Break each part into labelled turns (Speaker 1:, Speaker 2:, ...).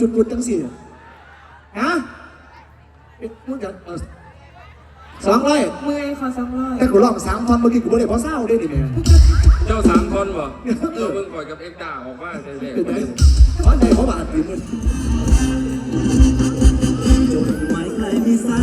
Speaker 1: จุดจุดทั้งสี่ฮะมึงจะสองร้อย
Speaker 2: เมื่อยขอสองร้อย
Speaker 1: แต่กูลองสามท่อนเมื่อกี้กูไม่ได้เพราะเศร้าได้ดิแม่
Speaker 3: เจ้าสามท่อนบ่เออมึงคอยกับเอ็กด่าออกว่าเด็
Speaker 1: กๆ
Speaker 3: เพ
Speaker 1: ราะใจเขาบาดตีมึง
Speaker 4: จดหมายใครมีสา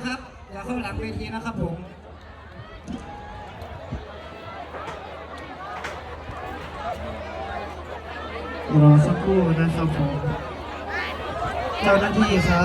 Speaker 4: นะครับ อย่าเข้าหลังเวทีนะครับผม
Speaker 3: รอสักครู่นะครับผมเจ้าหน้าที่ครับ